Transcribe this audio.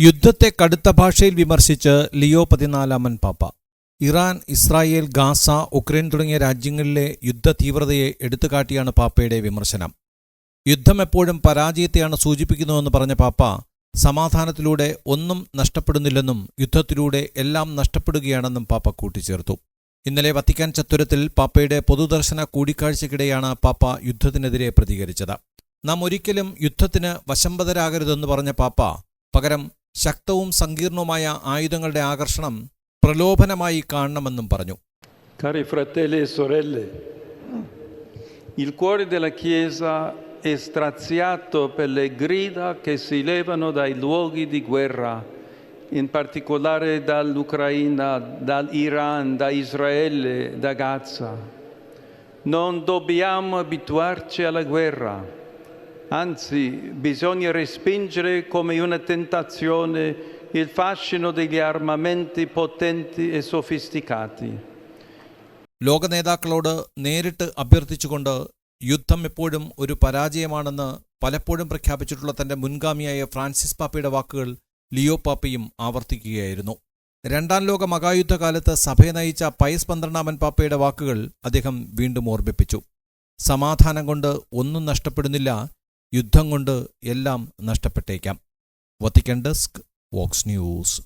യുദ്ധത്തെ കടുത്ത ഭാഷയിൽ വിമർശിച്ച് ലിയോ പതിനാലാമൻ പാപ്പ. ഇറാൻ ഇസ്രായേൽ ഗാസ ഉക്രൈൻ തുടങ്ങിയ രാജ്യങ്ങളിലെ യുദ്ധ തീവ്രതയെ എടുത്തുകാട്ടിയാണ് പാപ്പയുടെ വിമർശനം. യുദ്ധം എപ്പോഴും പരാജയത്തെയാണ് സൂചിപ്പിക്കുന്നതെന്ന് പറഞ്ഞ പാപ്പ സമാധാനത്തിലൂടെ ഒന്നും നഷ്ടപ്പെടുന്നില്ലെന്നും യുദ്ധത്തിലൂടെ എല്ലാം നഷ്ടപ്പെടുകയാണെന്നും പാപ്പ കൂട്ടിച്ചേർത്തു. ഇന്നലെ വത്തിക്കാൻ ചത്തുരത്തിൽ പാപ്പയുടെ പൊതുദർശന കൂടിക്കാഴ്ചയ്ക്കിടെയാണ് പാപ്പ യുദ്ധത്തിനെതിരെ പ്രതികരിച്ചത്. നാം ഒരിക്കലും യുദ്ധത്തിന് വശംബദരാകരുതെന്ന് പറഞ്ഞ പാപ്പ പകരം ശക്തവും സങ്കീർണവുമായ ആയുധങ്ങളുടെ ആകർഷണം പ്രലോഭനമായി കാണണമെന്നും പറഞ്ഞു Cari fratelli e sorelle, il cuore della Chiesa è straziato per le grida che si levano dai luoghi di guerra, in particolare dall'Ucraina, dall'Iran, da Israele, da Gaza. Non dobbiamo abituarci alla guerra, Anzi bisogna respingere come una tentazione il fascino degli armamenti potenti e sofisticati. ലോക നേതാക്കളോട് നേരിട്ട് അഭ്യർത്ഥിച്ചുകൊണ്ട് യുദ്ധം എപ്പോഴും ഒരു പരാജയമാണെന്ന് പലപ്പോഴും പ്രഖ്യാപിച്ചിട്ടുള്ള തന്റെ മുൻഗാമിയായ Francis പാപ്പയുടെ വാക്കുകൾ ലിയോ പാപ്പയും ആവർത്തിക്കുകയായിരുന്നു രണ്ടാം ലോക മഹായുദ്ധകാലത്ത് സഭയെ നയിച്ച പയസ് പന്ത്രണ്ടാമൻ പാപ്പയുടെ വാക്കുകൾ അദ്ദേഹം വീണ്ടും ഓർമ്മിപ്പിച്ചു സമാധാനം കൊണ്ട് ഒന്നും നഷ്ടപ്പെടുന്നില്ല യുദ്ധം കൊണ്ട് എല്ലാം നഷ്ടപ്പെട്ടേക്കാം. Vatican desk Vox news.